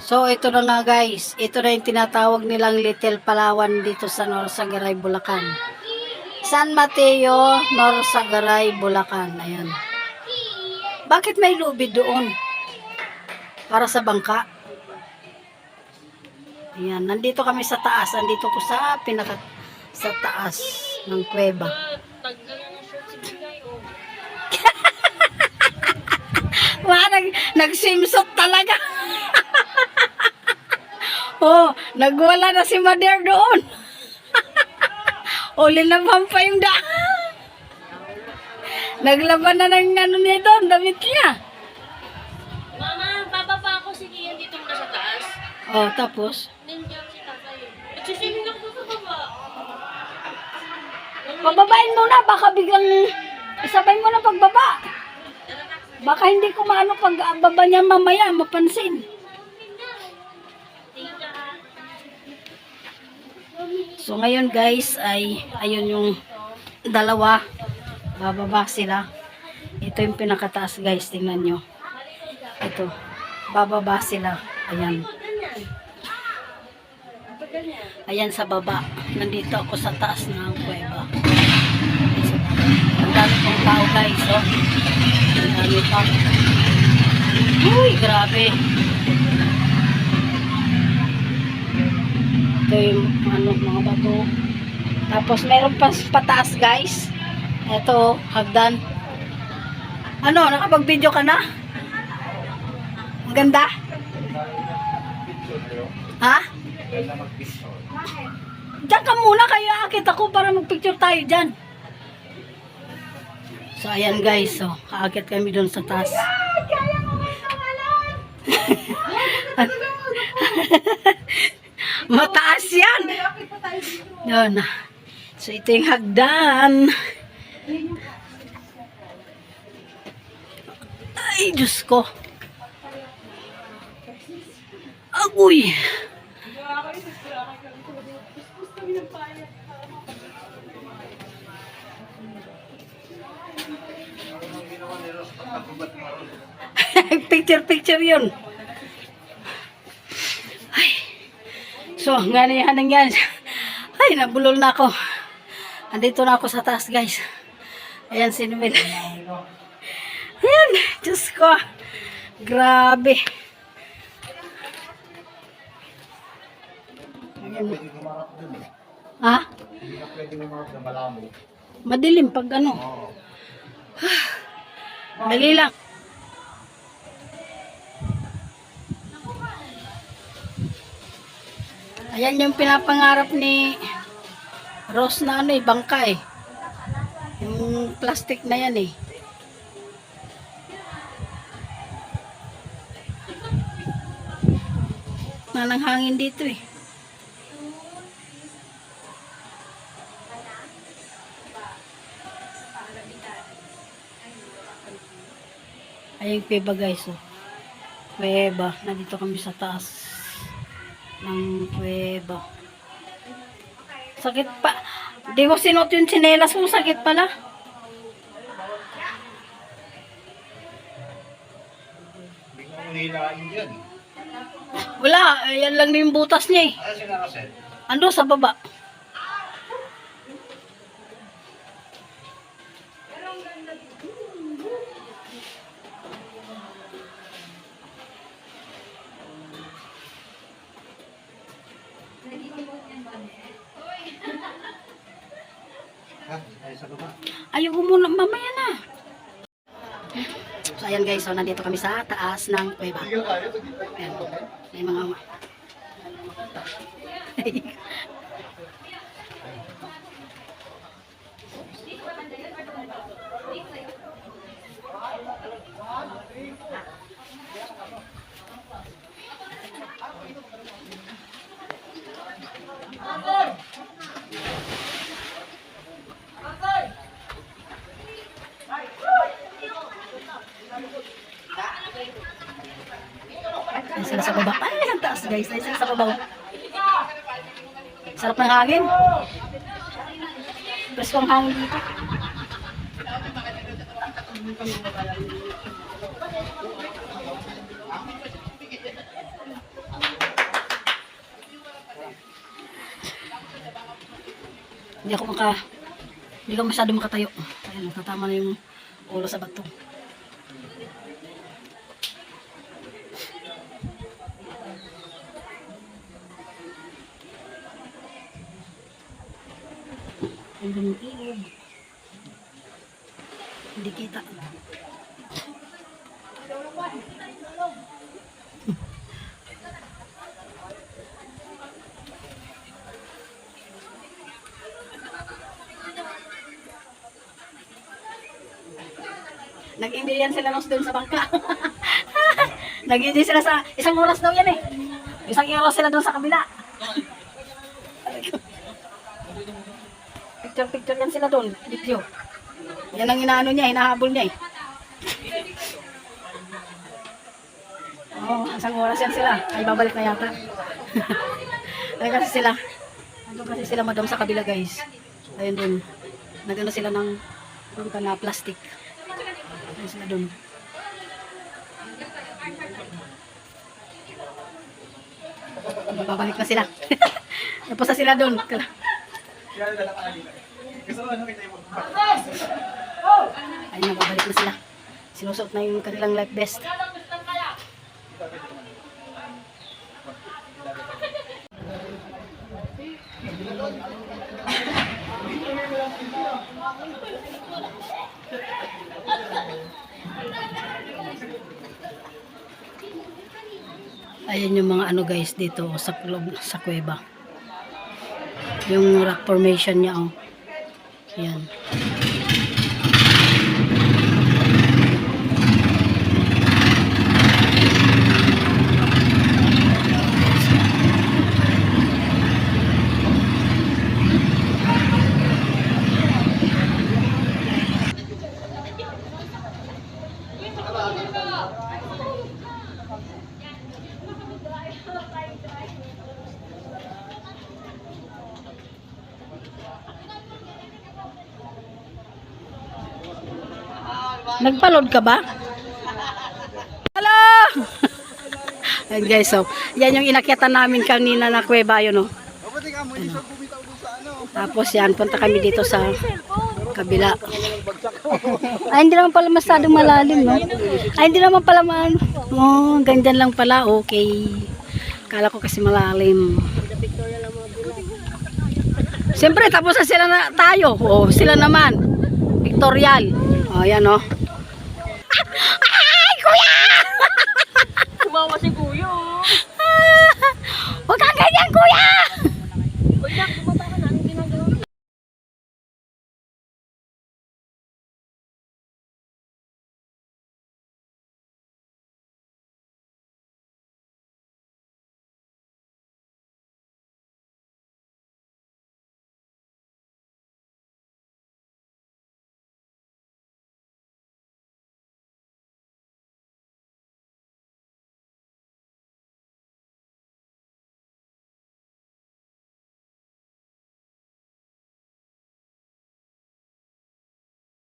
So, ito na nga guys. Ito na yung tinatawag nilang Little Palawan dito sa Norsagaray, Bulacan. San Mateo, Norsagaray, Bulacan. Ayan. Bakit may lubid doon? Para sa bangka. Ayan. Nandito kami sa taas. Nandito ko sa pinaka sa taas ng kuweba. Wah, nag, nag-swimsuit talaga. oh, nagwala na si Mader doon. Uli na pa yung da. Naglaban na ng ano niya doon, damit niya. Mama, bababa ako. Sige, yan dito muna sa taas. Oh, tapos, Nandiyan si tatay. At siswimming ako sa baba. pababain mo na, baka biglang isabay mo na pagbaba. Baka hindi ko maano pag baba niya mamaya, mapansin. So ngayon guys ay ayun yung dalawa bababa sila. Ito yung pinakataas guys, tingnan nyo. Ito, bababa sila. Ayan. Ayan sa baba. Nandito ako sa taas ng kuweba. Ang dami pong tao guys, oh. Ang dami pa. Uy, grabe. Ito yung ano, mga bato. Tapos meron pa pataas guys. Ito, hagdan. Ano, nakapag-video ka na? Ang ganda? Ha? Diyan ka muna, kaya akit ako para magpicture tayo dyan. So, ayan guys. So, kaakit kami doon sa taas. Mataas yan. Yun. So, ito yung hagdan. Ay, Diyos ko. Agoy. picture, picture yun. So, ngani yan yan. Ay, nabulol na ako. Andito na ako sa taas, guys. Ayan si Noel. Ayan, Diyos ko. Grabe. Ayan. Ha? Madilim pag ano. Dali lang. Ayan yung pinapangarap ni Rose na ano eh, bangka eh. Yung plastic na yan eh. Nanang hangin dito eh. Ayun kuweba guys oh. Kuweba. Nandito kami sa taas ng kuweba. Sakit pa. Di ko sinot yung tsinelas mo. Sakit pala. Ko. Wala. Ayan lang na yung butas niya eh. Sinaraset? Ando sa baba. Ha? Ay, sa baba. Ayaw ko muna. Mamaya na. So ayan guys. So nandito kami sa taas ng kuweba. Ayan. May mga... Ay, Naisnaising sa kabaw. Sarap ng hangin. Gusto ang hangin dito. Hindi ako maka hindi ako masyado makatayo. Ayun, tatama na yung ulo sa bato. Ang daming ilog. Hindi kita. Nag-Indian sila nos doon sa bangka. Nag-Indian sila sa isang oras daw yan eh. Isang oras sila doon sa kabila. Picture-picture yan sila doon. Video. Yan ang inaano niya, hinahabol niya eh. Oh, isang oras yan sila. Ay, babalik na yata. Ay, kasi sila. Nandun kasi sila madam sa kabila guys. Ayun dun. Nagano sila ng doon ka na plastic. Ayun sila dun. Babalik na sila. Tapos na sila dun. Ayun na, babalik na sila. Sinusuot na yung kanilang life vest. Ayan yung mga ano guys dito sa sa kuweba. Yung rock formation niya oh. Ayan. Nagpaload ka ba? Hello! Ayan guys, so, yan yung inakyatan namin kanina na kuweba yun, oh. Tapos yan, punta kami dito sa kabila. Ay, hindi naman pala masyadong malalim, no? Ay, hindi naman pala man. Oh, ganyan lang pala, okay. Kala ko kasi malalim. Siyempre, tapos na sila na tayo. Oh, sila naman. Victorial. Oh, yan, oh. Ay, kuya! Kumawa si kuya. Oh. Ah, huwag kang ganyan, kuya!